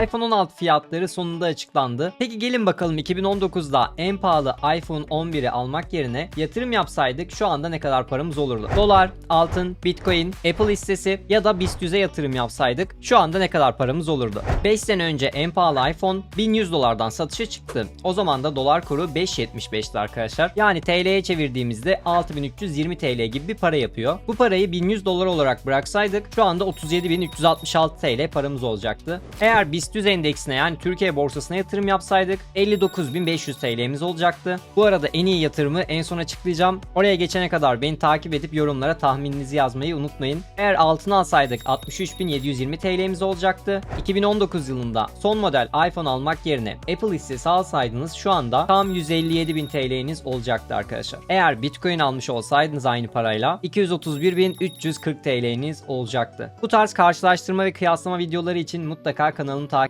iPhone 16 fiyatları sonunda açıklandı. Peki gelin bakalım 2019'da en pahalı iPhone 11'i almak yerine yatırım yapsaydık şu anda ne kadar paramız olurdu? Dolar, altın, Bitcoin, Apple hissesi ya da BIST 100'e yatırım yapsaydık şu anda ne kadar paramız olurdu? 5 sene önce en pahalı iPhone 1100 dolardan satışa çıktı. O zaman da dolar kuru 5.75'ti arkadaşlar. Yani TL'ye çevirdiğimizde 6320 TL gibi bir para yapıyor. Bu parayı 1100 dolar olarak bıraksaydık şu anda 37366 TL paramız olacaktı. Eğer BIST 100 endeksine yani Türkiye borsasına yatırım yapsaydık 59500 TL'miz olacaktı. Bu arada en iyi yatırımı en son açıklayacağım. Oraya geçene kadar beni takip edip yorumlara tahmininizi yazmayı unutmayın. Eğer altın alsaydık 63720 TL'miz olacaktı. 2019 yılında son model iPhone almak yerine Apple hissesi alsaydınız şu anda tam 157.000 TL'niz olacaktı arkadaşlar. Eğer Bitcoin almış olsaydınız aynı parayla 231.340 TL'niz olacaktı. Bu tarz karşılaştırma ve kıyaslama videoları için mutlaka kanalımı